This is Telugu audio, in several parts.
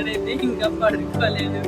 జున్నుగాడైతే ఇంకా పడుకోలేదు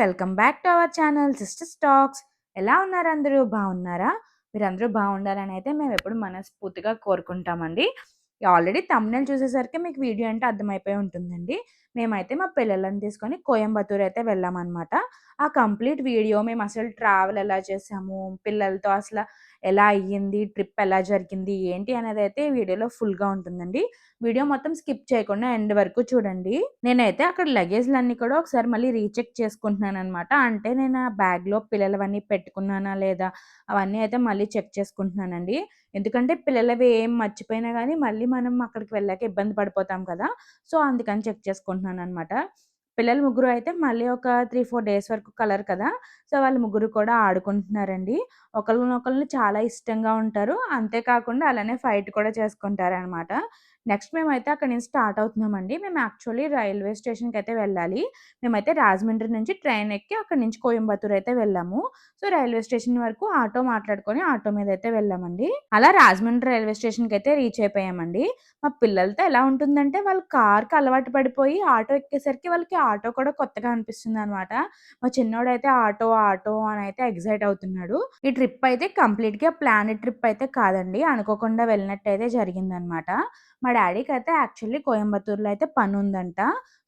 welcome back to our channel sister stacks ఎలా ఉన్నారు అందరూ? బాగున్నారా? మీరందరూ బాగుండాలని అయితే మేము ఎప్పుడు మనస్ఫూర్తిగా కోరుకుంటామండి. ఆల్రెడీ తమ్ముళ్ళు చూసేసరికి మీకు వీడియో అంటే అర్థమైపోయి ఉంటుందండి. మేమైతే మా పిల్లలను తీసుకొని కోయంబత్తూర్ అయితే వెళ్ళామన్నమాట. ఆ కంప్లీట్ వీడియో మేము అసలు ట్రావెల్ ఎలా చేసాము పిల్లలతో అసలు ఎలా అయ్యింది ట్రిప్ ఎలా జరిగింది ఏంటి అనేది అయితే వీడియోలో ఫుల్గా ఉంటుందండి. వీడియో మొత్తం స్కిప్ చేయకుండా ఎండ్ వరకు చూడండి. నేనైతే అక్కడ లగేజ్లన్నీ కూడా ఒకసారి మళ్ళీ రీచెక్ చేసుకుంటున్నాను అనమాట అంటే నేను ఆ బ్యాగ్లో పిల్లలవన్నీ పెట్టుకున్నానా లేదా అవన్నీ అయితే మళ్ళీ చెక్ చేసుకుంటున్నానండి. ఎందుకంటే పిల్లలవి ఏం మర్చిపోయినా కానీ మళ్ళీ మనం అక్కడికి వెళ్ళాక ఇబ్బంది పడిపోతాం కదా సో అందుకని చెక్ చేసుకుంటున్నాను అనమాట పిల్లలు ముగ్గురు అయితే మళ్ళీ ఒక త్రీ ఫోర్ డేస్ వరకు కలర్ కదా. సో వాళ్ళు ముగ్గురు కూడా ఆడుకుంటున్నారండి. ఒకరినొకరిని చాలా ఇష్టంగా ఉంటారు. అంతేకాకుండా అలానే ఫైట్ కూడా చేసుకుంటారనమాట నెక్స్ట్ మేమైతే అక్కడి నుంచి స్టార్ట్ అవుతున్నామండి. మేము యాక్చువల్లీ రైల్వే స్టేషన్కి అయితే వెళ్ళాలి. మేమైతే రాజమండ్రి నుంచి ట్రైన్ ఎక్కి అక్కడి నుంచి కోయంబత్తూర్ అయితే వెళ్ళాము. సో రైల్వే స్టేషన్ వరకు ఆటో మాట్లాడుకొని ఆటో మీద అయితే వెళ్ళామండి. అలా రాజమండ్రి రైల్వే స్టేషన్కి అయితే రీచ్ అయిపోయామండి. మా పిల్లలతో ఎలా ఉంటుందంటే వాళ్ళు కార్కి అలవాటు పడిపోయి ఆటో ఎక్కేసరికి వాళ్ళకి ఆటో కూడా కొత్తగా అనిపిస్తుంది అనమాట మా చిన్నోడైతే ఆటో ఆటో అని అయితే ఎగ్జైట్ అవుతున్నాడు. ఈ ట్రిప్ అయితే కంప్లీట్గా ప్లాన్ ట్రిప్ అయితే కాదండి. అనుకోకుండా వెళ్ళినట్టు అయితే జరిగిందనమాట మా డాడీకి అయితే యాక్చువల్లీ కోయంబత్తూర్లో అయితే పని ఉందంట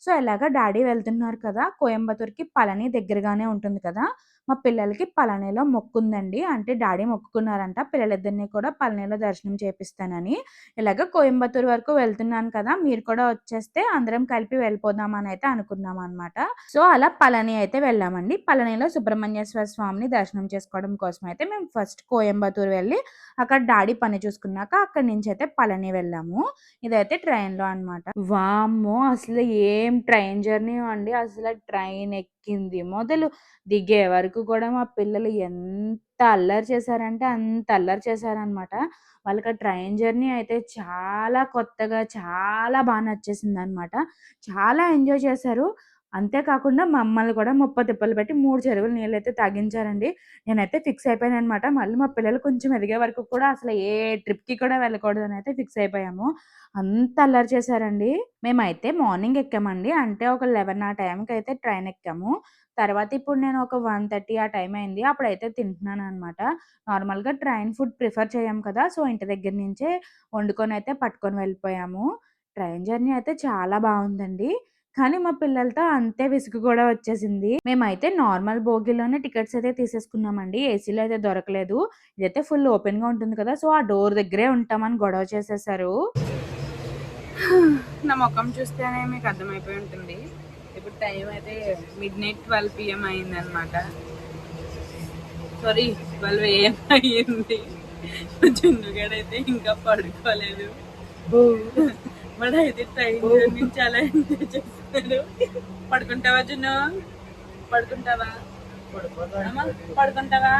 సో ఎలాగ డాడీ వెళ్తున్నారు కదా కోయంబత్తూర్కి పళని దగ్గరగానే ఉంటుంది కదా మా పిల్లలకి పలానేలో మొక్కుందండి. అంటే డాడీ మొక్కుకున్నారంట. పిల్లలిద్దరిని కూడా పలానేలో దర్శనం చేపిస్తానని. ఇలాగ కోయంబత్తూర్ వరకు వెళ్తున్నాను కదా మీరు కూడా వచ్చేస్తే అందరం కలిపి వెళ్ళిపోదామని అయితే అనుకున్నాం అనమాట సో అలా పళని అయితే వెళ్ళామండి. పళనిలో సుబ్రహ్మణ్యేశ్వర స్వామిని దర్శనం చేసుకోవడం కోసం అయితే మేము ఫస్ట్ కోయంబత్తూర్ వెళ్ళి అక్కడ డాడీ పని చూసుకున్నాక అక్కడి నుంచి అయితే పళని వెళ్ళాము. ఇదైతే ట్రైన్లో అనమాట వామ్మో! అసలు ఏం ట్రైన్ జర్నీ అండి. అసలు ట్రైన్ ఎక్కి ఎక్కింది మొదలు దిగే వరకు కూడా మా పిల్లలు ఎంత అల్లరి చేశారంటే అంత అల్లరి చేశారనమాట వాళ్ళకి ఆ ట్రైన్ జర్నీ అయితే చాలా కొత్తగా చాలా బాగా నచ్చేసింది అనమాట చాలా ఎంజాయ్ చేశారు. అంతేకాకుండా మమ్మల్ని కూడా ముప్ప తిప్పలు పెట్టి మూడు చెరువులు నీళ్ళు అయితే తాగించారండి. నేనైతే ఫిక్స్ అయిపోయాను అనమాట మళ్ళీ మా పిల్లలు కొంచెం ఎదిగే వరకు కూడా అసలు ఏ ట్రిప్కి కూడా వెళ్ళకూడదు అని అయితే ఫిక్స్ అయిపోయాము. అంత అల్లరి చేశారండి. మేమైతే మార్నింగ్ ఎక్కామండి. అంటే ఒక లెవెన్ ఆ టైంకి అయితే ట్రైన్ ఎక్కాము. తర్వాత ఇప్పుడు నేను ఒక వన్ థర్టీ ఆ టైం అయింది. అప్పుడైతే తింటున్నాను అనమాట నార్మల్గా ట్రైన్ ఫుడ్ ప్రిఫర్ చేయం కదా! సో ఇంటి దగ్గర నుంచే వండుకొని అయితే పట్టుకొని వెళ్ళిపోయాము. ట్రైన్ జర్నీ అయితే చాలా బాగుందండి. కానీ మా పిల్లలతో అంతే విసుగు కూడా వచ్చేసింది. మేమైతే నార్మల్ బోగిలోనే టికెట్స్ అయితే తీసేసుకున్నామండి. ఏసీలో అయితే దొరకలేదు. ఇదైతే ఫుల్ ఓపెన్గా ఉంటుంది కదా సో ఆ డోర్ దగ్గరే ఉంటామని గొడవ చేసేసారు. నా ముఖం చూస్తేనే మీకు అర్థమైపోయి ఉంటుంది. ఇప్పుడు టైం అయితే మిడ్ నైట్ ట్వెల్వ్ పిఎం అయింది అనమాట సారీ ట్వెల్వ్ ఏఎం అయ్యింది. జున్నుగాడైతే ఇంకా పడుకోలేదు. వాడైతే ట్రైన్ జర్నీ చాలా ఎంజాయ్ చేస్తున్నాడు పడుకుంటావా జున్ను? పడుకుంటావా? పడుకుంటావా?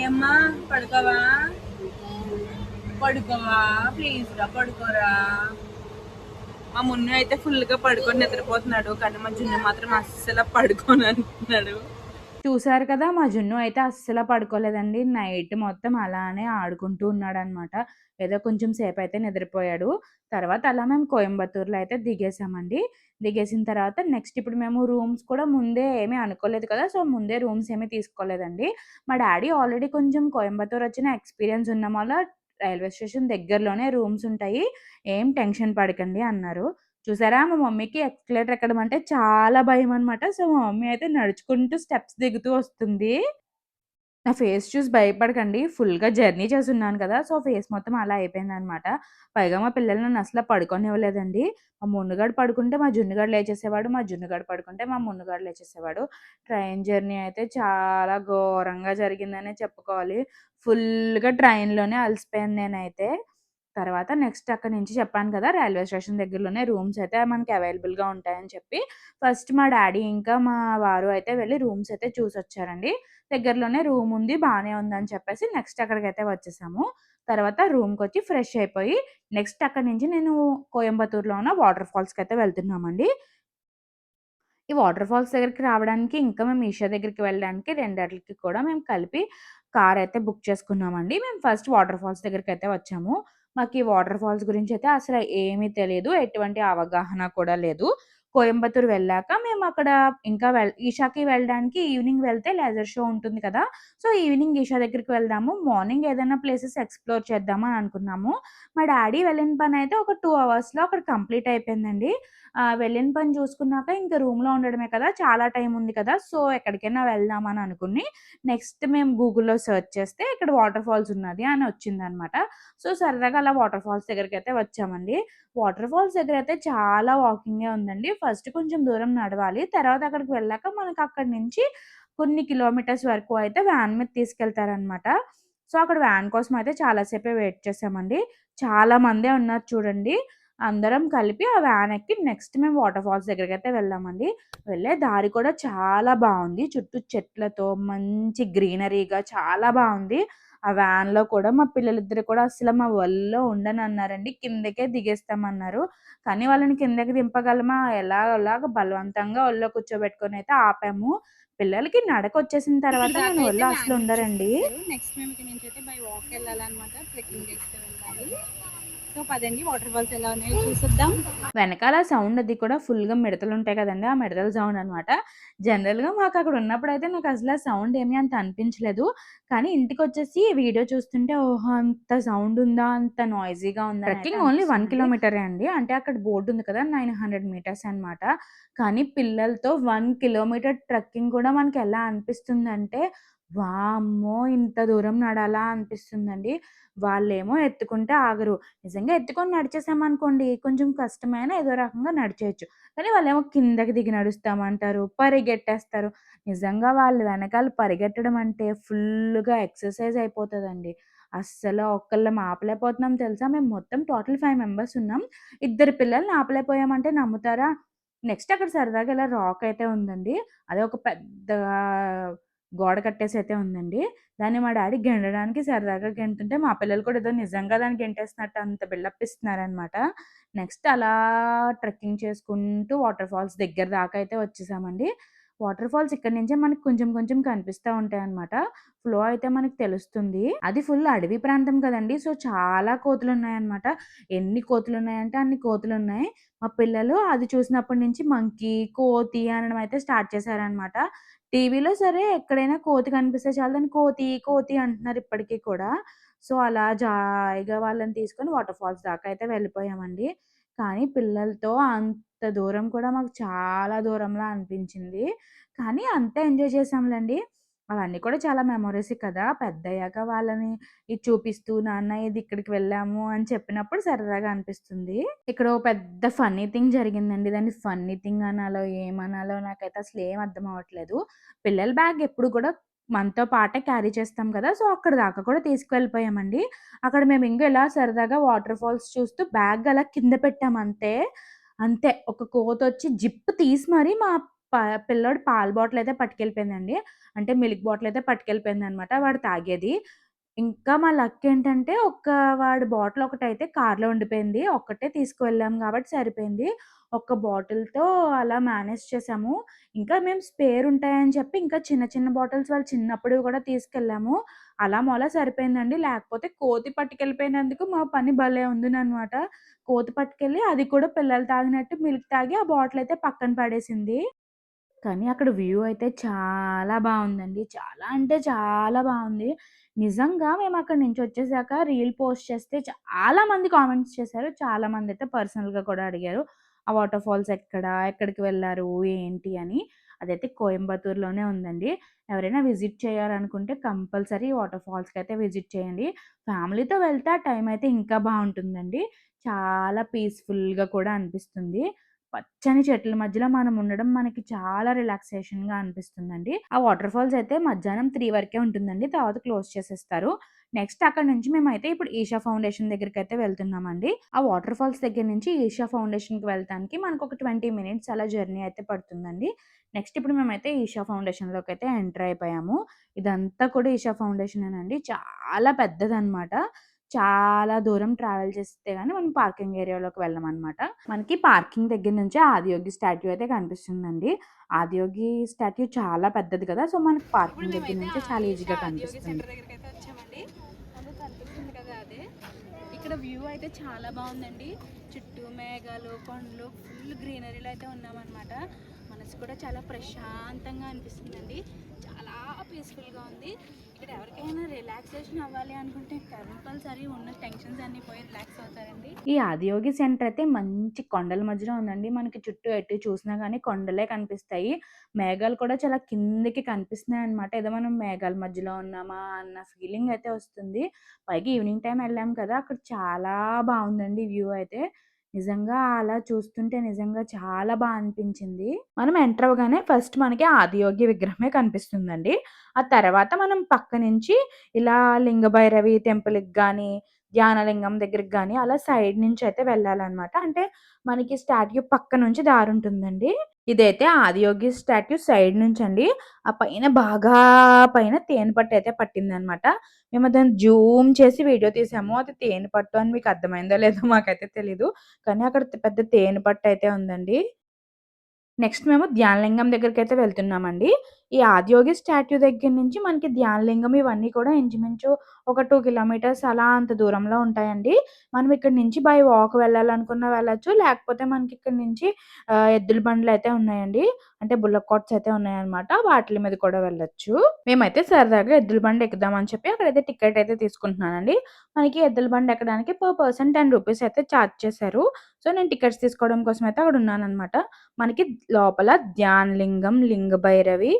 ఏమ్మా పడుకోవా? పడుకోవా? ప్లీజ్ రా పడుకోరా. మా మున్ను అయితే ఫుల్గా పడుకొని నిద్రపోతున్నాడు కానీ మా జున్ను మాత్రం అస్సలు పడుకోను అంటున్నాడు చూసారు కదా మా జున్ను అయితే అస్సలు పడుకోలేదండి. నైట్ మొత్తం అలానే ఆడుకుంటూ ఉన్నాడు అనమాట ఏదో కొంచెం సేపు అయితే నిద్రపోయాడు. తర్వాత అలా మేము కోయంబత్తూర్లో అయితే దిగేసామండి దిగేసిన తర్వాత నెక్స్ట్ ఇప్పుడు మేము రూమ్స్ కూడా ముందే ఏమీ అనుకోలేదు కదా సో ముందే రూమ్స్ ఏమీ తీసుకోలేదండి. మా డాడీ ఆల్రెడీ కొంచెం కోయంబత్తూర్ వచ్చిన ఎక్స్పీరియన్స్ ఉన్న వల్ల రైల్వే స్టేషన్ దగ్గరలోనే రూమ్స్ ఉంటాయి. ఏం టెన్షన్ పడకండి అన్నారు. చూసారా మా మమ్మీకి ఎక్స్కలేటర్ ఎక్కడం అంటే చాలా భయం అనమాట సో మా మమ్మీ అయితే నడుచుకుంటూ స్టెప్స్ దిగుతూ వస్తుంది నా ఫేస్ చూసి భయపడకండి. ఫుల్‌గా జర్నీ చేస్తున్నాను కదా! సో, ఫేస్ మొత్తం అలా అయిపోయిందనమాట. పైగా మా పిల్లలు నన్ను అసల పడుకోనివ్వలేదండి. మా మున్నుగాడు పడుకుంటే మా జున్నుగాడు లేచేసేవాడు. మా జున్నుగాడు పడుకుంటే మా మున్నుగాడు లేచేసేవాడు. ట్రైన్ జర్నీ అయితే చాలా ఘోరంగా జరిగిందనే చెప్పుకోవాలి. ఫుల్‌గా ట్రైన్‌లోనే అలసిపోయాను నేనైతే. తర్వాత నెక్స్ట్ అక్కడ నుంచి చెప్పాను కదా! రైల్వే స్టేషన్ దగ్గరలోనే రూమ్స్ అయితే మనకి అవైలబుల్‌గా ఉంటాయని చెప్పి, ఫస్ట్ మా డాడీ ఇంకా మా వారు అయితే వెళ్ళి రూమ్స్ అయితే చూసి వచ్చారండి దగ్గరలోనే రూమ్ ఉంది. బాగానే ఉందని చెప్పేసి నెక్స్ట్ అక్కడికైతే వచ్చేసాము. తర్వాత రూమ్కి వచ్చి ఫ్రెష్ అయిపోయి నెక్స్ట్ అక్కడి నుంచి నేను కోయంబత్తూరులో ఉన్న వాటర్ ఫాల్స్కి అయితే వెళ్తున్నామండి. ఈ వాటర్ ఫాల్స్ దగ్గరికి రావడానికి ఇంకా మేము ఈషా దగ్గరికి వెళ్ళడానికి రెండిట్లకి కూడా మేము కలిపి కార్ అయితే బుక్ చేసుకున్నామండి. మేము ఫస్ట్ వాటర్ ఫాల్స్ దగ్గరికి అయితే వచ్చాము. మాకు ఈ వాటర్ ఫాల్స్ గురించి అయితే అసలు ఏమీ తెలియదు ఎటువంటి అవగాహన కూడా లేదు. కోయంబత్తూర్ వెళ్ళాక మేము అక్కడ ఇంకా వెల్ ఈషాకి వెళ్ళడానికి ఈవినింగ్ వెళ్తే లెజర్ షో ఉంటుంది కదా! సో, ఈవినింగ్ ఈషా దగ్గరికి వెళ్దాము. మార్నింగ్ ఏదైనా ప్లేసెస్ ఎక్స్‌ప్లోర్ చేద్దామని అని అనుకున్నాము. మా డాడీ వెళ్ళిన పని అయితే ఒక టూ అవర్స్‌లో అక్కడ కంప్లీట్ అయిపోయిందండి. వెళ్ళిన పని చూసుకున్నాక ఇంకా రూమ్‌లో ఉండడమే కదా! చాలా టైం ఉంది కదా! సో, ఎక్కడికైనా వెళ్దాం అని అనుకుని నెక్స్ట్ మేము గూగుల్‌లో సెర్చ్ చేస్తే ఇక్కడ వాటర్ ఫాల్స్ ఉన్నది అని వచ్చిందనమాట. సో, సరదాగా అలా వాటర్ ఫాల్స్ దగ్గరికైతే వచ్చామండి. వాటర్ ఫాల్స్ దగ్గర అయితే చాలా వాకింగే ఉందండి. ఫస్ట్ కొంచెం దూరం నడవాలి. తర్వాత అక్కడికి వెళ్ళాక మనకు అక్కడి నుంచి కొన్ని కిలోమీటర్స్ వరకు అయితే వ్యాన్ మీద తీసుకెళ్తారనమాట. సో, అక్కడ వ్యాన్ కోసం అయితే చాలాసేపే వెయిట్ చేసామండి. చాలా మందే ఉన్నారు చూడండి. అందరం కలిపి ఆ వ్యాన్ ఎక్కి నెక్స్ట్ మేము వాటర్ ఫాల్స్ దగ్గరికైతే వెళ్ళామండి. వెళ్ళే దారి కూడా చాలా బావుంది. చుట్టూ చెట్లతో మంచి గ్రీనరీగా చాలా బావుంది. ఆ వ్యాన్‌లో కూడా మా పిల్లలిద్దరు కూడా అస్సలు మా ఒళ్ళో ఉండనన్నారండి. కిందకే దిగేస్తామన్నారు. కానీ వాళ్ళని కిందకి దింపగలమా? ఎలాగోలాగ బలవంతంగా ఒళ్ళో కూర్చోబెట్టుకొనైతే ఆపాము. పిల్లలకి నడకొచ్చేసిన తర్వాత మన ఒళ్ళో అసలు ఉండరండి. నెక్స్ట్ మేము నుంచి అయితే బై వాక్ వెళ్ళాలన్నమాట ట్రెక్కింగ్ చేస్తూ వెళ్ళాలి సో పదండి వాటర్ ఫాల్స్ ఎలా ఉన్నాయో చూసేద్దాం వెనకాల సౌండ్ అది కూడా ఫుల్‌గా మిడతలుంటాయి కదండీ! ఆ మిడతల సౌండ్ అనమాట. జనరల్‌గా మాకక్కడ ఉన్నప్పుడైతే నాకసల సౌండ్ ఏమీ అంత అనిపించలేదు. కానీ ఇంటికొచ్చేసి వీడియో చూస్తుంటే ఓహో! అంత సౌండ్ ఉందా? అంత నాయిసీగా ఉందా? ట్రెక్కింగ్ ఓన్లీ 1 కిలోమీటరే అండి. అంటే అక్కడ బోర్డ్ ఉంది కదా! 900 మీటర్స్ అనమాట. కానీ పిల్లలతో 1 కిలోమీటర్ ట్రెక్కింగ్ కూడా మనకెలా అనిపిస్తుందంటే, వామ్మో! ఇంత దూరం నడాలా అనిపిస్తుందండి. వాళ్ళేమో ఎత్తుకుంటే ఆగరు. నిజంగా ఎత్తుకొని నడిచేసామనుకోండి కొంచెం కష్టమైన ఏదో రకంగా నడిచేయచ్చు కానీ వాళ్ళేమో కిందకి దిగి నడుస్తామంటారు, పరిగెట్టేస్తారు. నిజంగా వాళ్ళు వెనకాల పరిగెట్టడం అంటే ఫుల్లుగా ఎక్సర్సైజ్ అయిపోతుందండి అస్సలు ఒక్కళ్ళం ఆపలేకపోతున్నాం తెలుసా? మేము మొత్తం టోటల్ ఫైవ్ మెంబర్స్ ఉన్నాం. ఇద్దరు పిల్లల్ని ఆపలేకపోయామంటే నమ్ముతారా? నెక్స్ట్ అక్కడ సరదాగా ఇలా రాక్ అయితే ఉందండి. అదే ఒక పెద్ద గోడ కట్టేసి అయితే ఉందండి. దాన్ని మా డాడీ గెండడానికి సరదాగా గెంటుంటే మా పిల్లలు కూడా ఏదో నిజంగా దాన్ని గెంటేస్తున్నట్టు అంత బిల్డప్ ఇస్తున్నారనమాట. నెక్స్ట్ అలా ట్రెక్కింగ్ చేసుకుంటూ వాటర్ ఫాల్స్ దగ్గర దాకా అయితే వచ్చేసామండి. వాటర్ ఫాల్స్ ఇక్కడ నుంచే మనకి కొంచెం కొంచెం కనిపిస్తా ఉంటాయన్నమాట. ఫ్లో అయితే మనకు తెలుస్తుంది. అది ఫుల్ అడవి ప్రాంతం కదండి సో, చాలా కోతులు ఉన్నాయన్నమాట ఎన్ని కోతులు ఉన్నాయంటే అన్ని కోతులు ఉన్నాయి మా పిల్లలు అది చూసినప్పటి నుంచి మంకీ, కోతి అనడం అయితే స్టార్ట్ చేశారనమాట. టీవీలో సరే ఎక్కడైనా కోతి కనిపిస్తే చాలు దాన్ని కోతి, కోతి అంటున్నారు ఇప్పటికీ కూడా. సో, అలా జాయిగా వాళ్ళని తీసుకొని వాటర్ ఫాల్స్ దాకా అయితే వెళ్ళిపోయామండి. కానీ పిల్లలతో అంత దూరం కూడా మాకు చాలా దూరంలా అనిపించింది. కానీ అంతా ఎంజాయ్ చేసాంలేండి అవన్నీ కూడా చాలా మెమోరీసే కదా! పెద్దయ్యాక వాళ్ళని ఇది చూపిస్తూ, నాన్న ఇది ఇక్కడికి వెళ్ళాము అని చెప్పినప్పుడు సరదాగా అనిపిస్తుంది. ఇక్కడ పెద్ద ఫన్నీ థింగ్ జరిగిందండి. దాన్ని ఫన్నీ థింగ్ అనాలో, ఏమనాలో నాకైతే అసలు ఏం అర్థం అవ్వట్లేదు. పిల్లల బ్యాగ్ ఎప్పుడు కూడా మనతో పాటే క్యారీ చేస్తాం కదా! సో, అక్కడ దాకా కూడా తీసుకువెళ్ళిపోయామండి అక్కడ మేము ఇంకా ఇలా సరదాగా వాటర్ ఫాల్స్ చూస్తూ బ్యాగ్ అలా కింద పెట్టామంతే అంతే. అంతే ఒక కోతొచ్చి జిప్ తీసి మరి మా పిల్లోడు పాల బాటిల్ అయితే పట్టుకెళ్ళిపోయిందండి. అంటే మిల్క్ బాటిల్ అయితే పట్టుకెళ్ళిపోయింది అనమాట వాడు తాగేది. ఇంకా మా లక్ ఏంటంటే ఒక్క వాడి బాటిల్ ఒకటైతే కార్‌లో ఉండిపోయింది. ఒక్కటే తీసుకువెళ్ళాము కాబట్టి సరిపోయింది. ఒక్క బాటిల్‌తో అలా మేనేజ్ చేసాము. ఇంకా మేము స్పేర్ ఉంటాయని చెప్పి ఇంకా చిన్న చిన్న బాటిల్స్ వాళ్ళు చిన్నప్పుడు కూడా తీసుకెళ్ళాము. అలా మొలా సరిపోయిందండి. లేకపోతే కోతి పట్టుకెళ్ళిపోయినందుకు మా పని భలే ఉందనమాట. కోతి పట్టుకెళ్ళి అది కూడా పిల్లలు తాగినట్టు మిల్క్ తాగి ఆ బాటిల్ అయితే పక్కన పడేసింది. కానీ అక్కడ వ్యూ అయితే చాలా బాగుందండి చాలా అంటే చాలా బాగుంది నిజంగా మేము అక్కడి నుంచి వచ్చేసాక రీల్ పోస్ట్ చేస్తే చాలా మంది కామెంట్స్ చేశారు. చాలా అయితే పర్సనల్‌గా కూడా అడిగారు. ఆ వాటర్ ఫాల్స్ ఎక్కడ? ఎక్కడికి వెళ్ళారు ఏంటి అని. అదైతే కోయంబత్తూర్‌లోనే ఉందండి. ఎవరైనా విజిట్ చేయాలనుకుంటే కంపల్సరీ వాటర్ ఫాల్స్‌కి అయితే విజిట్ చేయండి. ఫ్యామిలీతో వెళ్తే ఆ టైం అయితే ఇంకా బాగుంటుందండి చాలా పీస్‌ఫుల్‌గా కూడా అనిపిస్తుంది. పచ్చని చెట్ల మధ్యలో మనం ఉండడం మనకి చాలా రిలాక్సేషన్‌గా అనిపిస్తుందండి. ఆ వాటర్ ఫాల్స్ అయితే మధ్యాహ్నం త్రీ వరకే ఉంటుందండి. తర్వాత క్లోజ్ చేసేస్తారు. నెక్స్ట్ అక్కడ నుంచి మేమైతే ఇప్పుడు ఈషా ఫౌండేషన్ దగ్గరికైతే వెళ్తున్నామండి. ఆ వాటర్ ఫాల్స్ దగ్గర నుంచి ఈషా ఫౌండేషన్‌కి వెళ్తానికి మనకు ఒక ట్వంటీ మినిట్స్ అలా జర్నీ అయితే పడుతుందండి. నెక్స్ట్ ఇప్పుడు మేమైతే ఈషా ఫౌండేషన్‌లోకైతే ఎంటర్ అయిపోయాము. ఇదంతా కూడా ఈషా ఫౌండేషన్ అండి చాలా పెద్దదనమాట. చాలా దూరం ట్రావెల్ చేస్తే గాని మనం పార్కింగ్ ఏరియాలోకి వెళ్ళమనమాట. మనకి పార్కింగ్ దగ్గర నుంచే ఆదియోగి స్టాట్యూ అయితే కనిపిస్తుందండి. ఆదియోగి స్టాట్యూ చాలా పెద్దది కదా! సో, మనకి పార్కింగ్ దగ్గర నుంచే చాలా ఈజీగా కనిపిస్తుంది. సెంటర్ దగ్గరికైతే వచ్చామండి. అదో కనిపిస్తుంది కదా అదే. ఇక్కడ వ్యూ అయితే చాలా బాగుందండి. చుట్టూ మేఘాలు, కొండలు ఫుల్ గ్రీనరీలో అయితే ఉన్నామన్నమాట. మనసు కూడా చాలా ప్రశాంతంగా అనిపిస్తుందండి. చాలా పీస్‌ఫుల్‌గా ఉంది. ఇక్కడ ఎవరికైనా రిలాక్సేషన్ అవ్వాలి అనుకుంటే కంపల్సరీ ఉన్న టెన్షన్స్ అన్నీ పోయి రిలాక్స్ అవుతారండి. ఈ ఆదియోగి సెంటర్ అయితే మంచి కొండల మధ్యలో ఉందండి. మనకి చుట్టూ ఎటు చూసినా గాని కొండలే కనిపిస్తాయి. మేఘాలు కూడా చాలా కిందకి కనిపిస్తున్నాయన్నమాట. ఏదో మనం మేఘాల మధ్యలో ఉన్నామా అన్న ఫీలింగ్ అయితే వస్తుంది. పైగా ఈవినింగ్ టైమ్ వెళ్ళాం కదా! అక్కడ చాలా బావుందండి వ్యూ అయితే. నిజంగా అలా చూస్తుంటే నిజంగా చాలా బాగా అనిపించింది. మనం ఎంటర్ అవ్వగానే ఫస్ట్ మనకి ఆదియోగి విగ్రహమే కనిపిస్తుందండి. ఆ తర్వాత మనం పక్క నుంచి ఇలా లింగభైరవి టెంపుల్‌కి కానీ ధ్యానలింగం దగ్గరికి కానీ అలా సైడ్ నుంచి అయితే వెళ్ళాలన్నమాట. అంటే మనకి స్టాట్యూ పక్క నుంచి దారి ఉంటుందండి ఇదైతే ఆదియోగి స్టాట్యూ సైడ్ నుంచి అండి ఆ పైన బాగా పైన తేనె పట్టు అయితే పట్టిందనమాట. మేము దాన్ని జూమ్ చేసి వీడియో తీసాము. అది తేనె పట్టు అని మీకు అర్థమైందో లేదో మాకైతే తెలీదు. కానీ అక్కడ పెద్ద తేనె పట్టు అయితే ఉందండి. నెక్స్ట్ మేము ధ్యానలింగం దగ్గరికి అయితే వెళ్తున్నామండి. ఈ ఆదియోగి స్టాట్యూ దగ్గర నుంచి మనకి ధ్యానలింగం ఇవన్నీ కూడా ఇంచుమించు ఒక టూ కిలోమీటర్స్ అలా అంత దూరంలో ఉంటాయండి. మనం ఇక్కడ నుంచి బై వాక్ వెళ్ళాలనుకున్నా వెళ్ళొచ్చు. లేకపోతే మనకి ఇక్కడ నుంచి ఎద్దుల బండ్లు అయితే ఉన్నాయండి. అంటే బుల్లక్ కార్ట్స్ అయితే ఉన్నాయన్నమాట. వాటిల మీద కూడా వెళ్ళొచ్చు. మేమైతే సరదాగా ఎద్దుల బండి ఎక్కుదాం అని చెప్పి అక్కడైతే టికెట్ అయితే తీసుకుంటున్నానండి. మనకి ఎద్దుల బండి ఎక్కడానికి పర్ పర్సన్ టెన్ రూపీస్ అయితే చార్జ్ చేశారు. సో, నేను టికెట్స్ తీసుకోవడం కోసం అయితే అక్కడ ఉన్నానన్నమాట. మనకి లోపల ధ్యానలింగం, లింగ భైరవి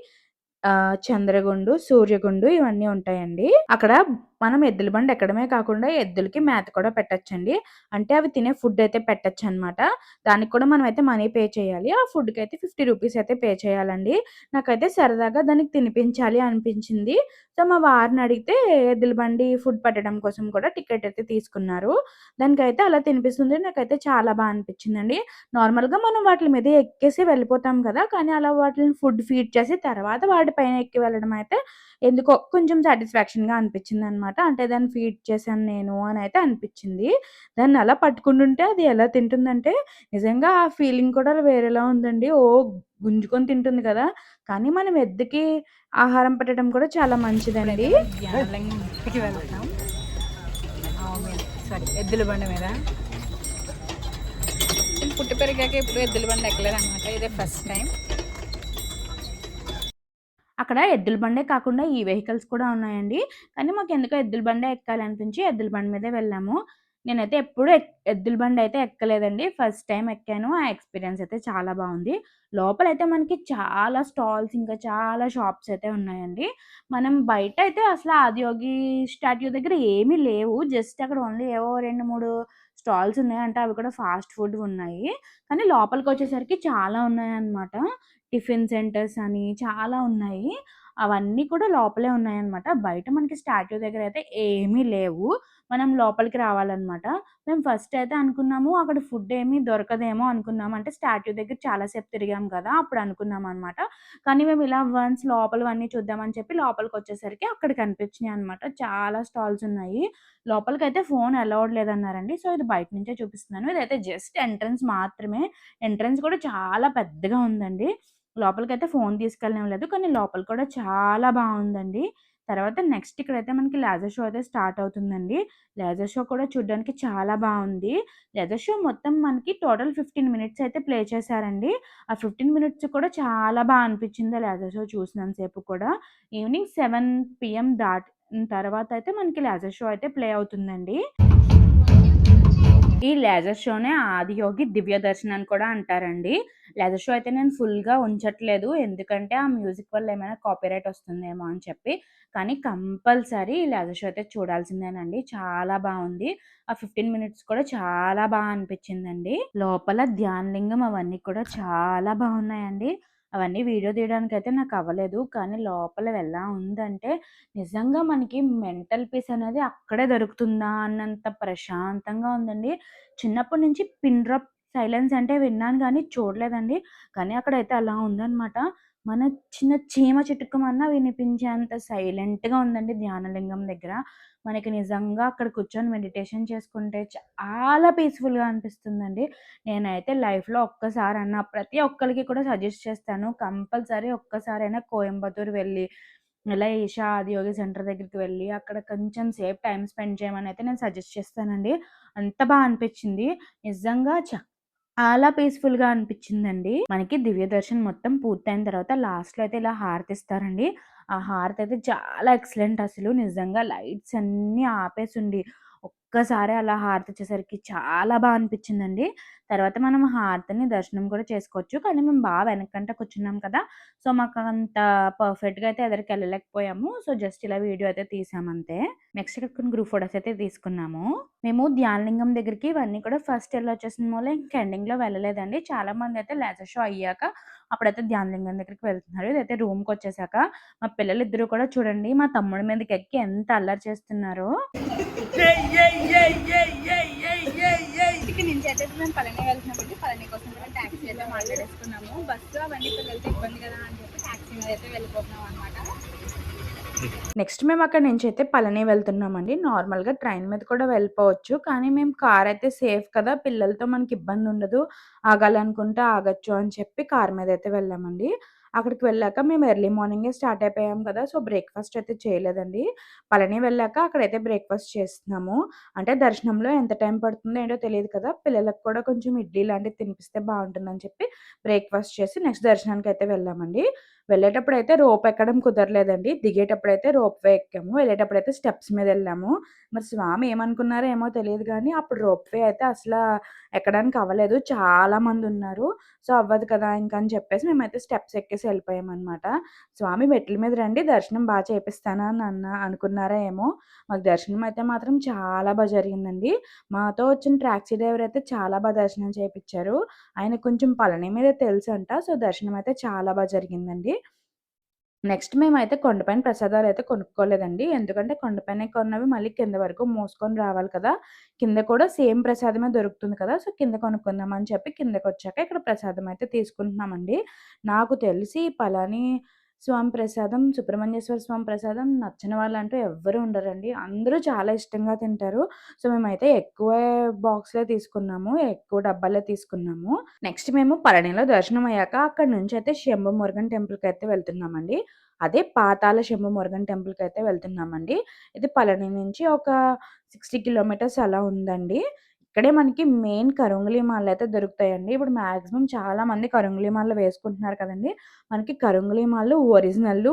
చంద్రగుండు, సూర్యగుండు ఇవన్నీ ఉంటాయండి. అక్కడ మనం ఎద్దుల బండి ఎక్కడమే కాకుండా ఎద్దులకి మేత కూడా పెట్టచ్చండి అంటే అవి తినే ఫుడ్ అయితే పెట్టొచ్చనమాట. దానికి కూడా మనమైతే మనీ పే చేయాలి. ఆ ఫుడ్కి అయితే ఫిఫ్టీ రూపీస్ అయితే పే చేయాలండి. నాకైతే సరదాగా దానికి తినిపించాలి అనిపించింది. సో, మా వారిని అడిగితే ఎద్దుల బండి ఫుడ్ పెట్టడం కోసం కూడా టికెట్ అయితే తీసుకున్నారు. దానికైతే అలా తినిపిస్తుంది. నాకైతే చాలా బాగా అనిపించిందండి. నార్మల్‌గా మనం వాటి మీద ఎక్కేసి వెళ్ళిపోతాం కదా! కానీ అలా వాటిని ఫుడ్ ఫీడ్ చేసి తర్వాత వాటి పైన ఎక్కి వెళ్ళడం అయితే ఎందుకో కొంచెం సాటిస్ఫాక్షన్‌గా అనిపించిందనమాట. అంటే దాన్ని ఫీడ్ చేశాను నేను అని అయితే అనిపించింది. దాన్ని అలా పట్టుకుంటుంటే అది ఎలా తింటుందంటే నిజంగా ఆ ఫీలింగ్ కూడా వేరేలా ఉందండి. ఓ గుంజుకొని తింటుంది కదా! కానీ మనం ఎద్దుకి ఆహారం పెట్టడం కూడా చాలా మంచిదండి. సారీ ఎద్దుల బండి మీద. నేను పుట్టి పెరిగాక ఎప్పుడు ఎద్దుల బండి ఎక్కలేదనమాట. ఇదే ఫస్ట్ టైం. అక్కడ ఎద్దుల బండే కాకుండా ఈ వెహికల్స్ కూడా ఉన్నాయండి. కానీ మాకు ఎందుకో ఎద్దుల బండే ఎక్కాలనిపించి ఎద్దుల బండి మీదే వెళ్ళాము. నేనైతే ఎప్పుడు ఎక్ ఎద్దుల బండి అయితే ఎక్కలేదండి. ఫస్ట్ టైం ఎక్కాను. ఆ ఎక్స్‌పీరియన్స్ అయితే చాలా బాగుంది లోపలైతే మనకి చాలా స్టాల్స్ ఇంకా చాలా షాప్స్ అయితే ఉన్నాయండి. మనం బయట అయితే అసలు ఆదియోగి స్టాట్యూ దగ్గర ఏమీ లేవు. జస్ట్ అక్కడ ఓన్లీ ఏవో 2, 3 స్టాల్స్ ఉన్నాయి. అంటే అవి కూడా ఫాస్ట్ ఫుడ్ ఉన్నాయి. కానీ లోపలికి వచ్చేసరికి చాలా ఉన్నాయన్నమాట. టిఫిన్ సెంటర్స్ అని చాలా ఉన్నాయి. అవన్నీ కూడా లోపలే ఉన్నాయన్నమాట. బయట మనకి స్టాట్యూ దగ్గర అయితే ఏమీ లేవు. మనం లోపలికి రావాలన్నమాట. మేము ఫస్ట్ అయితే అనుకున్నాము అక్కడ ఫుడ్ ఏమీ దొరకదేమో అనుకున్నాము. అంటే స్టాట్యూ దగ్గర చాలా సేపు తిరిగాం కదా! అప్పుడు అనుకున్నాం అనమాట కానీ మేము ఇలా వన్స్ లోపలవన్నీ చూద్దామని చెప్పి లోపలికి వచ్చేసరికి అక్కడ కనిపించినాయన్నమాట. చాలా స్టాల్స్ ఉన్నాయి. లోపలికి అయితే ఫోన్ అలౌడ్ లేదన్నారండి. సో, ఇది బయట నుంచే చూపిస్తున్నాను. ఇదైతే జస్ట్ ఎంట్రన్స్ మాత్రమే. ఎంట్రన్స్ కూడా చాలా పెద్దగా ఉందండి. లోపలికైతే ఫోన్ తీసుకెళ్ళనివ్వలేదు. కానీ లోపల కూడా చాలా బాగుందండి తర్వాత నెక్స్ట్ ఇక్కడైతే మనకి లేజర్ షో అయితే స్టార్ట్ అవుతుందండి. లేజర్ షో కూడా చూడడానికి చాలా బాగుంది లేజర్ షో మొత్తం మనకి టోటల్ 15 మినిట్స్ అయితే ప్లే చేశారండి. ఆ 15 మినిట్స్ కూడా చాలా బాగా అనిపించింది ఆ లేజర్ షో చూసినంత సేపు కూడా. ఈవినింగ్ సెవెన్ పిఎం దాట్ తర్వాత అయితే మనకి లేజర్ షో అయితే ప్లే అవుతుందండి. ఈ లేజర్ షోనే ఆదియోగి దివ్య దర్శన్ అని కూడా అంటారండి. లెదర్ షో అయితే నేను ఫుల్‌గా ఉంచట్లేదు. ఎందుకంటే ఆ మ్యూజిక్ వల్ల ఏమైనా కాపీరైట్ వస్తుందేమో అని చెప్పి. కానీ కంపల్సరీ లెదర్ షో అయితే చూడాల్సిందేనండి. చాలా బాగుంది ఆ 15 మినిట్స్ కూడా చాలా బాగా అనిపించిందండి. లోపల ధ్యానలింగం అవన్నీ కూడా చాలా బాగున్నాయండి అవన్నీ వీడియో తీయడానికి అయితే నాకు అవ్వలేదు. కానీ లోపల ఎలా ఉందంటే నిజంగా మనకి మెంటల్ పీస్ అనేది అక్కడే దొరుకుతుందా అన్నంత ప్రశాంతంగా ఉందండి. చిన్నప్పటి నుంచి పిన్ డ్రాప్ సైలెన్స్ అంటే విన్నాను కానీ చూడలేదండి. కానీ అక్కడైతే అలా ఉందనమాట. మన చిన్న చీమ చిటుకమన్నా వినిపించేంత సైలెంట్‌గా ఉందండి ధ్యానలింగం దగ్గర. మనకి నిజంగా అక్కడ కూర్చొని మెడిటేషన్ చేసుకుంటే చాలా పీస్‌ఫుల్‌గా అనిపిస్తుందండి. నేనైతే లైఫ్‌లో ఒక్కసారి అన్న ప్రతి ఒక్కరికి కూడా సజెస్ట్ చేస్తాను. కంపల్సరీ ఒక్కసారైనా కోయంబత్తూర్ వెళ్ళి, ఇలా ఈషా ఆదియోగి సెంటర్ దగ్గరికి వెళ్ళి, అక్కడ కొంచెం సేపు టైం స్పెండ్ చేయమని అయితే నేను సజెస్ట్ చేస్తానండి. అంత బాగా అనిపించింది. నిజంగా చాలా పీస్‌ఫుల్‌గా అనిపించిందండి. మనకి దివ్య దర్శనం మొత్తం పూర్తయిన తర్వాత లాస్ట్‌లో అయితే ఇలా హారతిస్తారండి. ఆ హారతి అయితే చాలా ఎక్సలెంట్ అసలు. నిజంగా లైట్స్ అన్నీ ఉండి ఒక్కసారి అలా హారతిచ్చేసరికి చాలా బాగా అనిపించిందండి. తర్వాత మనం హారతిని దర్శనం కూడా చేసుకోవచ్చు. కానీ మేము బాగా వెనకంట కూర్చున్నాం కదా! సో, మాకు అంత పర్ఫెక్ట్‌గా అయితే ఎదరికి వెళ్ళలేకపోయాము సో, జస్ట్ ఇలా వీడియో అయితే తీసామంతే. నెక్స్ట్ ఇక్కడ కొన్ని గ్రూప్ ఫోటోస్ అయితే తీసుకున్నాము. మేము ధ్యానలింగం దగ్గరికి ఇవన్నీ కూడా ఫస్ట్ వెళ్ళి వచ్చేసిన మూల ఇంక ఎండింగ్‌లో వెళ్ళలేదండి. చాలామందయితే లేజర్ షో అయ్యాక అప్పుడైతే ధ్యానలింగం దగ్గరికి వెళ్తున్నారు. ఇదైతే రూమ్‌కొచ్చేసాక మా పిల్లలు ఇద్దరు కూడా చూడండి మా తమ్ముడి మీదకెక్కి ఎంత అల్లరి చేస్తున్నారో. ఇక్కడ మేము పళని వెళ్తున్నామండి. పళని కోసం కూడా టాక్సీ అయితే మాట్లాడేసుకున్నాము. బస్సు అవన్నీ పిల్లలతో ఇబ్బంది కదా అని చెప్పి టాక్సీ మీద అయితే వెళ్ళిపోతున్నాం అనమాట. నెక్స్ట్ మేము అక్కడ నుంచి అయితే పళని వెళ్తున్నామండి. నార్మల్‌గా ట్రైన్ మీద కూడా వెళ్ళిపోవచ్చు. కానీ మేము కార్ అయితే సేఫ్ కదా! పిల్లలతో మనకి ఇబ్బంది ఉండదు ఆగాలనుకుంటే ఆగచ్చు అని చెప్పి కార్ మీద అయితే వెళ్ళామండి. అక్కడికి వెళ్ళాక మేము ఎర్లీ మార్నింగే స్టార్ట్ అయిపోయాం కదా! సో, బ్రేక్‌ఫాస్ట్ అయితే చేయలేదండి. పళని వెళ్ళాక అక్కడైతే బ్రేక్‌ఫాస్ట్ చేస్తున్నాము. అంటే దర్శనంలో ఎంత టైం పడుతుందో ఏంటో తెలియదు కదా! పిల్లలకు కూడా కొంచెం ఇడ్లీ లాంటివి తినిపిస్తే బాగుంటుందని చెప్పి బ్రేక్‌ఫాస్ట్ చేసి నెక్స్ట్ దర్శనానికి అయితే వెళ్ళామండి. వెళ్ళేటప్పుడు అయితే రోప్ ఎక్కడం కుదరలేదండి. దిగేటప్పుడు దిగేటప్పుడైతే రోప్‌వే ఎక్కాము. వెళ్ళేటప్పుడైతే స్టెప్స్ మీద వెళ్ళాము మరి స్వామి ఏమనుకున్నారో ఏమో తెలియదు కానీ అప్పుడు రోప్‌వే అయితే అసలు ఎక్కడానికి అవ్వలేదు. చాలా మంది ఉన్నారు సో, అవ్వదు కదా! ఇంకా అని చెప్పేసి మేమైతే స్టెప్స్ ఎక్కేసి వెళ్ళిపోయామన్నమాట స్వామి మెట్ల మీద రండి దర్శనం బాగా చేపిస్తాను అని అన్న అనుకున్నారా ఏమో! మాకు దర్శనం అయితే మాత్రం చాలా బాగా జరిగిందండి. మాతో వచ్చిన టాక్సీ డ్రైవర్ అయితే చాలా బాగా దర్శనం చేయించారు ఆయన కొంచెం పళని మీద తెలుసంట. సో, దర్శనం అయితే చాలా బాగా జరిగిందండి. నెక్స్ట్ మేమైతే కొండపైన ప్రసాదాలు అయితే కొనుక్కోలేదండి. ఎందుకంటే కొండపైనే కొన్నవి మళ్ళీ కింద వరకు మోసుకొని రావాలి కదా! కింద కూడా సేమ్ ప్రసాదమే దొరుకుతుంది కదా! సో, కింద కొనుక్కుందామని చెప్పి కిందకి వచ్చాక ఇక్కడ ప్రసాదం అయితే తీసుకుంటున్నామండి. నాకు తెలిసి పలాని స్వామి ప్రసాదం, సుబ్రహ్మణ్యేశ్వర స్వామి ప్రసాదం నచ్చని వాళ్ళంటూ ఎవ్వరు ఉండరండి. అందరూ చాలా ఇష్టంగా తింటారు. సో, మేమైతే ఎక్కువ బాక్స్లో తీసుకున్నాము. ఎక్కువ డబ్బాలో తీసుకున్నాము. నెక్స్ట్ మేము పళనిలో దర్శనం అయ్యాక అక్కడ నుంచి అయితే శంభు మురుగన్ టెంపుల్‌కయితే వెళ్తున్నామండి. అదే పాతాళ శంభు మురుగన్ టెంపుల్‌కయితే వెళ్తున్నామండి. ఇది పళని నుంచి ఒక 60 కిలోమీటర్స్ అలా ఉందండి. ఇక్కడే మనకి మెయిన్ కరుంగులి మాలలు అయితే దొరుకుతాయండి. ఇప్పుడు మాక్సిమం చాలామంది కరుంగలి మాలలు వేసుకుంటున్నారు కదండి మనకి కరుంగలి మాలలు ఒరిజినల్లు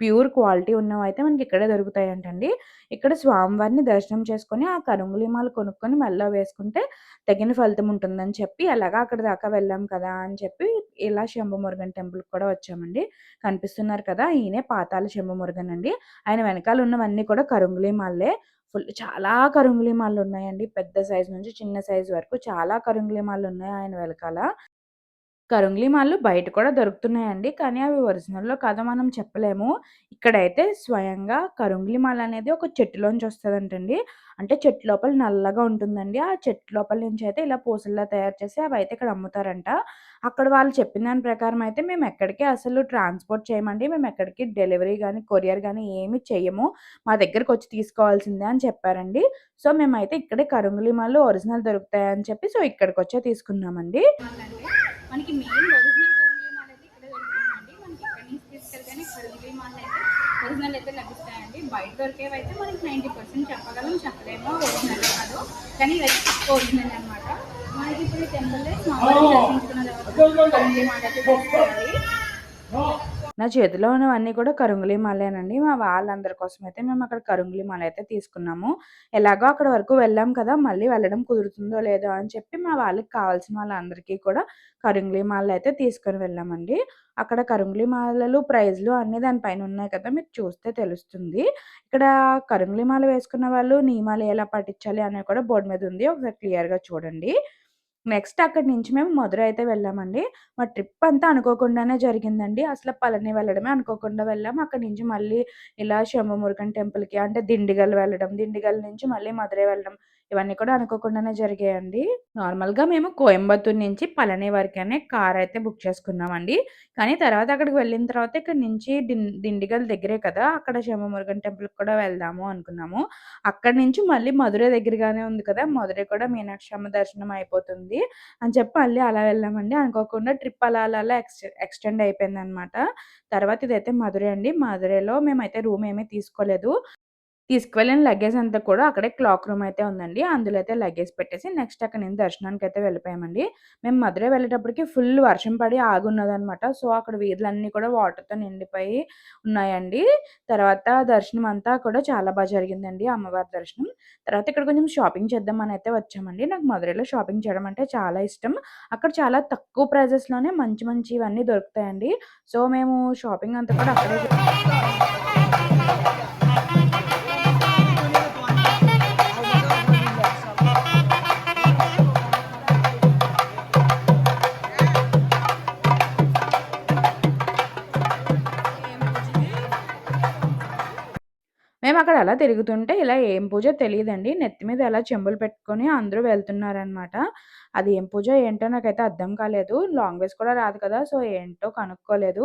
ప్యూర్ క్వాలిటీ ఉన్నవి అయితే మనకి ఇక్కడే దొరుకుతాయంటండి. ఇక్కడ స్వామివారిని దర్శనం చేసుకొని ఆ కరుంగలి మాల కొనుక్కొని మెల్ల వేసుకుంటే తగిన ఫలితం ఉంటుందని చెప్పి ఎలాగా అక్కడ దాకా వెళ్ళాం కదా! అని చెప్పి ఇలా శంభమురుగన్ టెంపుల్‌కి కూడా వచ్చామండి. కనిపిస్తున్నారు కదా! ఈయనే పాతాల శంభమురుగన్ అండి. ఆయన వెనకాల ఉన్నవన్నీ కూడా కరుంగలి మాలలే. ఫుల్ చాలా కరుంగులీమాలు ఉన్నాయండి పెద్ద సైజు నుంచి చిన్న సైజు వరకు చాలా కరుంగులీమాలు ఉన్నాయి ఆయన వెనకాల. కరుంగ్లీ మాలలు బయట కూడా దొరుకుతున్నాయండి. కానీ అవి ఒరిజినల్లో కాదో మనం చెప్పలేము. ఇక్కడైతే స్వయంగా కరుంగలి మాల అనేది ఒక చెట్టులోంచి వస్తుందంటండి అంటే చెట్టు లోపల నల్లగా ఉంటుందండి. ఆ చెట్టు లోపల నుంచి అయితే ఇలా పూసల్లా తయారు చేసి అవి అయితే ఇక్కడ అమ్ముతారంట. అక్కడ వాళ్ళు చెప్పిన దాని ప్రకారం అయితే మేము ఎక్కడికి అసలు ట్రాన్స్‌పోర్ట్ చేయమండి. మేము ఎక్కడికి డెలివరీ కానీ కొరియర్ కానీ ఏమి చేయము మా దగ్గరకొచ్చి తీసుకోవాల్సిందే అని చెప్పారండి. సో, మేమైతే ఇక్కడే కరుంగలి మాలలు ఒరిజినల్ దొరుకుతాయని చెప్పి సో, ఇక్కడికొచ్చే తీసుకున్నామండి. మనకి మెయిన్ ఒరిజినల్ కరుంగలి మాల అయితే ఇక్కడే దొరుకుతుందండి. మనకి ఇక్కడి నుంచి తీసుకెళ్తేనే కరుంగలి మాలలు అయితే ఒరిజినల్ అయితే లభిస్తాయండి. బయట దొరికేవైతే మనకి 90% చెప్పగలం. చెప్పలేము ఒరిజినల్ కాదో. కానీ ఇవైతే పక్కా ఒరిజినల్ అనమాట. మనకి ఇప్పుడు స్వామివారిని దర్శించుకున్న తర్వాత కరుంగలి మాల అయితే. నా చేతిలో ఉన్నవన్నీ కూడా కరుంగులి మాలేనండి. మా వాళ్ళందరి కోసం అయితే మేము అక్కడ కరుంగులి మాల అయితే తీసుకున్నాము. ఎలాగో అక్కడ వరకు వెళ్ళాం కదా! మళ్ళీ వెళ్ళడం కుదురుతుందో లేదో అని చెప్పి మా వాళ్ళకి కావాల్సిన వాళ్ళందరికీ కూడా కరుంగులి అయితే తీసుకొని వెళ్ళామండి. అక్కడ కరుంగులి మాలలు ప్రైజ్‌లు అన్నీ దాని పైన ఉన్నాయి కదా! మీకు చూస్తే తెలుస్తుంది. ఇక్కడ కరుంగులి మాల వేసుకున్న వాళ్ళు నియమాలు ఎలా పాటించాలి అనేది కూడా బోర్డు మీద ఉంది. ఒకసారి క్లియర్‌గా చూడండి. నెక్స్ట్ అక్కడి నుంచి మేము మధుర అయితే వెళ్ళామండి. మా ట్రిప్ అంతా అనుకోకుండానే జరిగిందండి. అసలు పళని వెళ్ళడమే అనుకోకుండా వెళ్ళాం. అక్కడి నుంచి మళ్ళీ ఇలా శంభమురుగన్ టెంపుల్‌కి అంటే దిండిగల్ వెళ్ళడం, దిండిగల్ నుంచి మళ్ళీ మధురై వెళ్ళడం ఇవన్నీ కూడా అనుకోకుండానే జరిగాయండి. నార్మల్‌గా మేము కోయంబత్తూర్ నుంచి పళని వరకనే కార్ అయితే బుక్ చేసుకున్నామండి. కానీ తర్వాత అక్కడికి వెళ్ళిన తర్వాత ఇక్కడి నుంచి దిండిగల్ దగ్గరే కదా! అక్కడ శంభుమురుగన్ టెంపుల్‌కి కూడా వెళ్దాము అనుకున్నాము. అక్కడి నుంచి మళ్ళీ మధురై దగ్గరగానే ఉంది కదా! మధురై కూడా మీనాక్షి అమ్మ దర్శనం అయిపోతుంది అని చెప్పి మళ్ళీ అలా వెళ్ళామండి. అనుకోకుండా ట్రిప్ అలా అలా అలా ఎక్స్ ఎక్స్‌టెండ్ అయిపోయింది అనమాట తర్వాత ఇదైతే మధురై అండి. మధురైలో మేమైతే రూమ్ ఏమీ తీసుకోలేదు. తీసుకువెళ్ళిన లగేజ్ అంతా కూడా అక్కడే క్లాక్ రూమ్ అయితే ఉందండి. అందులో అయితే లగేజ్ పెట్టేసి నెక్స్ట్ అక్కడి నుంచి అయితే వెళ్ళిపోయామండి. మేము మధురై వెళ్ళేటప్పటికి ఫుల్ వర్షం పడి ఆగున్నదనమాట. సో, అక్కడ వీధులన్నీ కూడా వాటర్‌తో నిండిపోయి ఉన్నాయండి. తర్వాత దర్శనం అంతా కూడా చాలా బాగా జరిగిందండి అమ్మవారి దర్శనం. తర్వాత ఇక్కడ కొంచెం షాపింగ్ చేద్దామని అయితే వచ్చామండి. నాకు మధురైలో షాపింగ్ చేయడం అంటే చాలా ఇష్టం. అక్కడ చాలా తక్కువ ప్రైజెస్‌లోనే మంచి మంచి ఇవన్నీ దొరుకుతాయండి. సో, మేము షాపింగ్ అంతా కూడా అక్కడే అలా తిరుగుతుంటే ఇలా ఏం పూజ తెలియదండి నెత్తి మీద ఎలా చెంబులు పెట్టుకొని అందరూ వెళ్తున్నారనమాట. అది ఏం పూజ ఏంటో నాకైతే అర్థం కాలేదు. లాంగ్వేజ్ కూడా రాదు కదా! సో, ఏంటో కనుక్కోలేదు.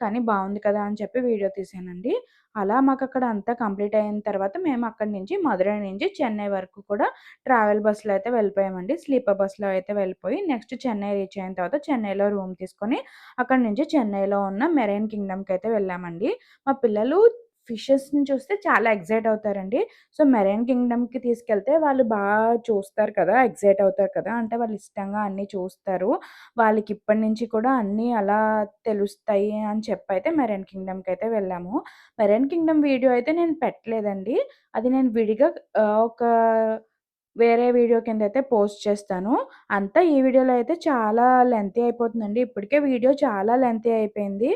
కానీ బాగుంది కదా! అని చెప్పి వీడియో తీసానండి అలా మాకు అక్కడ అంతా కంప్లీట్ అయిన తర్వాత మేము అక్కడి నుంచి మధురై నుంచి చెన్నై వరకు కూడా ట్రావెల్ బస్సులో అయితే వెళ్ళిపోయామండి. స్లీపర్ బస్సులో అయితే వెళ్ళిపోయి నెక్స్ట్ చెన్నై రీచ్ అయిన తర్వాత చెన్నైలో రూమ్ తీసుకొని అక్కడి నుంచి చెన్నైలో ఉన్న మెరైన్ కింగ్డమ్కి అయితే వెళ్ళామండి. మా పిల్లలు ఫిషెస్‌ని చూస్తే చాలా ఎక్సైట్ అవుతారండి. సో, మెరైన్ కింగ్డమ్‌కి తీసుకెళ్తే వాళ్ళు బాగా చూస్తారు కదా! ఎక్సైట్ అవుతారు కదా! అంటే వాళ్ళు ఇష్టంగా అన్నీ చూస్తారు. వాళ్ళకి ఇప్పటి నుంచి కూడా అన్నీ అలా తెలుస్తాయి అని చెప్పి అయితే మెరైన్ కింగ్డమ్కి అయితే వెళ్ళాము. మెరైన్ కింగ్డమ్ వీడియో అయితే నేను పెట్టలేదండి. అది నేను విడిగా ఒక వేరే వీడియో కింద అయితే పోస్ట్ చేస్తాను. అంతా ఈ వీడియోలో అయితే చాలా లెంతీ అయిపోతుందండి. ఇప్పటికే వీడియో చాలా లెంతీ అయిపోయింది.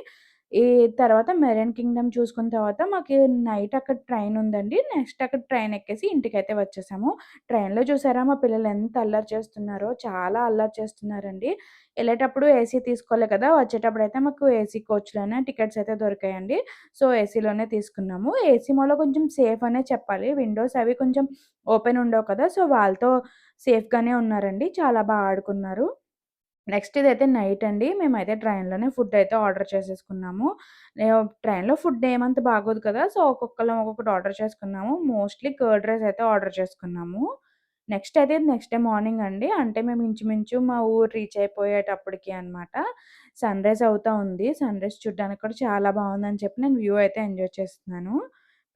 ఈ తర్వాత మెరైన్ కింగ్డమ్ చూసుకున్న తర్వాత మాకు నైట్ అక్కడ ట్రైన్ ఉందండి. నెక్స్ట్ అక్కడ ట్రైన్ ఎక్కేసి ఇంటికైతే వచ్చేసాము. ట్రైన్‌లో చూసారా మా పిల్లలు ఎంత అల్లరి చేస్తున్నారో, చాలా అల్లరి చేస్తున్నారండి. వెళ్ళేటప్పుడు ఏసీ తీసుకోలే కదా! వచ్చేటప్పుడు అయితే మాకు ఏసీ కోచ్‌లోనే టికెట్స్ అయితే దొరికాయండి. సో, ఏసీలోనే తీసుకున్నాము. ఏసీ మాలో కొంచెం సేఫ్ అనే చెప్పాలి. విండోస్ అవి కొంచెం ఓపెన్ ఉండవు కదా! సో, వాళ్ళతో సేఫ్‌గానే ఉన్నారండి. చాలా బాగా ఆడుకున్నారు. నెక్స్ట్ ఇదైతే నైట్ అండి. మేమైతే ట్రైన్‌లోనే ఫుడ్ అయితే ఆర్డర్ చేసేసుకున్నాము. నేను ట్రైన్‌లో ఫుడ్ ఏమంత బాగోదు కదా! సో, ఒక్కొక్కరం ఒక్కొక్కటి ఆర్డర్ చేసుకున్నాము. మోస్ట్‌లీ కర్డ్ రైస్ అయితే ఆర్డర్ చేసుకున్నాము. నెక్స్ట్ అయితే నెక్స్ట్ డే మార్నింగ్ అండి. అంటే మేము ఇంచుమించు మా ఊరు రీచ్ అయిపోయేటప్పటికి అనమాట. సన్‌రైజ్ అవుతా ఉంది. సన్ రైజ్ చూడడానికి కూడా చాలా బాగుందని చెప్పి నేను వ్యూ అయితే ఎంజాయ్ చేస్తున్నాను.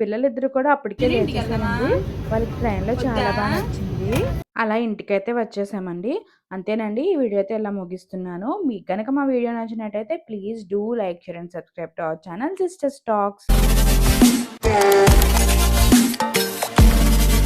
పిల్లలిద్దరూ కూడా అప్పటికే? లేచేసారండి. వాళ్ళకి ట్రైన్‌లో చాలా బా వద్దా? నచ్చింది. అలా ఇంటికైతే వచ్చేసామండి. అంతేనండి. ఈ వీడియో అయితే ఇలా ముగిస్తున్నాను. మీకు గనక మా వీడియో నచ్చినట్టయితే please do like, share and subscribe to our channel sisters talks.